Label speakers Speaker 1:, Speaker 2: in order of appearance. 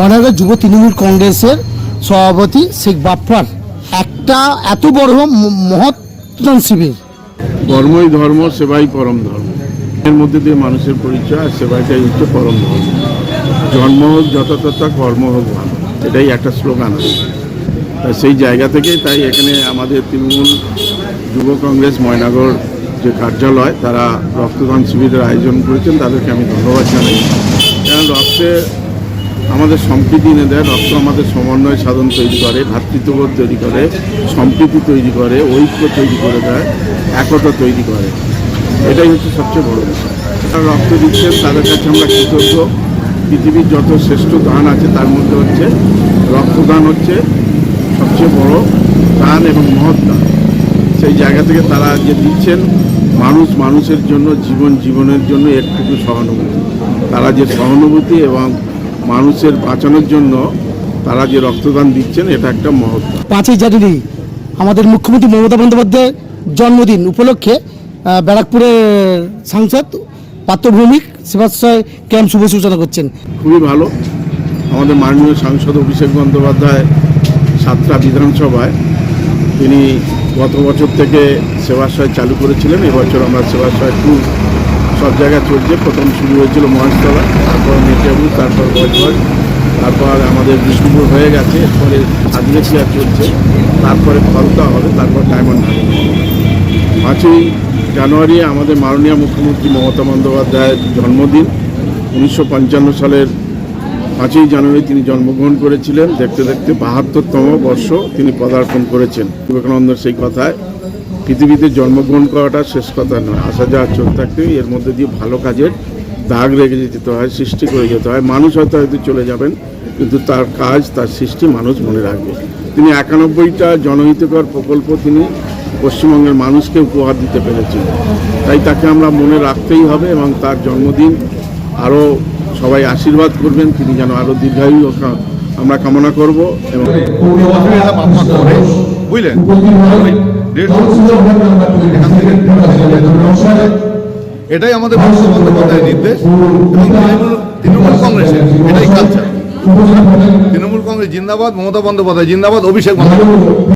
Speaker 1: ময়নাগর যুব তৃণমূল কংগ্রেসের সভাপতি শেখ বাপ্পার। একটা এত বড় ম- মহত্তম শিবির।
Speaker 2: কর্মই ধর্ম, সেবাই পরম ধর্ম। এর মধ্যে দিয়ে মানুষের পরিচয় আর সেবাইটাই হচ্ছে পরম ধর্ম। জন্ম হোক যথাযথ কর্ম হোক ভালো। এটাই একটা স্লোগান আছে। সেই জায়গা থেকেই তাই এখানে আমাদের তৃণমূল যুব কংগ্রেস ময়নাগর যে কার্যালয়, তারা রক্তদান শিবিরের আয়োজন করেছেন। তাদেরকে আমি ধন্যবাদ জানাই। কারণ রক্তে আমাদের সম্প্রীতি এনে দেয়, রক্ত আমাদের সমন্বয় সাধন তৈরি করে ভ্রাতৃত্ববোধ তৈরি করে, সম্প্রীতি তৈরি করে, ঐক্য তৈরি করে দেয়, একতা তৈরি করে। এটাই হচ্ছে সবচেয়ে বড় বিষয়। যারা রক্ত দিচ্ছেন তাদের কাছে আমরা কৃতজ্ঞ। পৃথিবীর যত শ্রেষ্ঠ দান আছে, তার মধ্যে হচ্ছে রক্তদান হচ্ছে সবচেয়ে বড় দান এবং মহৎ দান। সেই জায়গা থেকে তারা যে দিচ্ছেন, মানুষ মানুষের জন্য, জীবন জীবনের জন্য একটুকু সহানুভূতি। তারা যে সহানুভূতি এবং মানুষের বাঁচানোর জন্য তারা যে রক্তদান দিচ্ছেন এটা একটা মহৎ।
Speaker 1: পাঁচই জানুয়ারি আমাদের মুখ্যমন্ত্রী মমতা বন্দ্যোপাধ্যায়ের জন্মদিন উপলক্ষে ব্যারাকপুরের সাংসদ পাত্রভৌমিক সেবাশ্রয় ক্যাম্প শুভ সূচনা করছেন।
Speaker 2: খুবই ভালো। আমাদের মাননীয় সাংসদ অভিষেক বন্দ্যোপাধ্যায় সাতটা বিধানসভায় তিনি গত বছর থেকে সেবাশ্রয় চালু করেছিলেন এবছর আমরা সেবাশ্রয় টু সব জায়গায় চলছে। প্রথম শুরু হয়েছিল মহেশতলা, তারপর মেটিয়াবু তারপর বজবজ, তারপর আমাদের বিষ্ণুপুর হয়ে গেছে, এরপরে আদিবাসিয়া চলছে, তারপরে ফলতা হবে, তারপর ডায়মন্ড পাঁচই জানুয়ারি আমাদের মাননীয় মুখ্যমন্ত্রী মমতা বন্দ্যোপাধ্যায়ের জন্মদিন। উনিশশো পঞ্চান্ন সালের পাঁচই জানুয়ারি তিনি জন্মগ্রহণ করেছিলেন। দেখতে দেখতে বাহাত্তরতম বর্ষ তিনি পদার্পণ করেছেন। বিবেকানন্দের সেই কথায় পৃথিবীতে জন্মগ্রহণ করাটা শেষ কথা নয়। আসা যাওয়া চলতে থাকতে এর মধ্যে দিয়ে ভালো কাজের দাগ রেখে যেতে হয় সৃষ্টি করে যেতে হয়। মানুষ হয়তো হয়তো চলে যাবেন কিন্তু তার কাজ তার সৃষ্টি মানুষ মনে রাখবে। তিনি একানব্বইটা জনহিতকর প্রকল্প তিনি পশ্চিমবঙ্গের মানুষকে উপহার দিতে পেরেছেন। তাই তাকে আমরা মনে রাখতেই হবে এবং তার জন্মদিন আরও সবাই আশীর্বাদ করবেন। তিনি যেন আরও দীর্ঘায়ু আমরা কামনা করব এবং
Speaker 3: বুঝলেন? এটাই আমাদের মমতা বন্দ্যোপাধ্যায়ের নির্দেশ। এবং তৃণমূল কংগ্রেসের। এটাই কালচার তৃণমূল কংগ্রেস জিন্দাবাদ মমতা বন্দ্যোপাধ্যায় জিন্দাবাদ অভিষেক বন্দ্যোপাধ্যায়।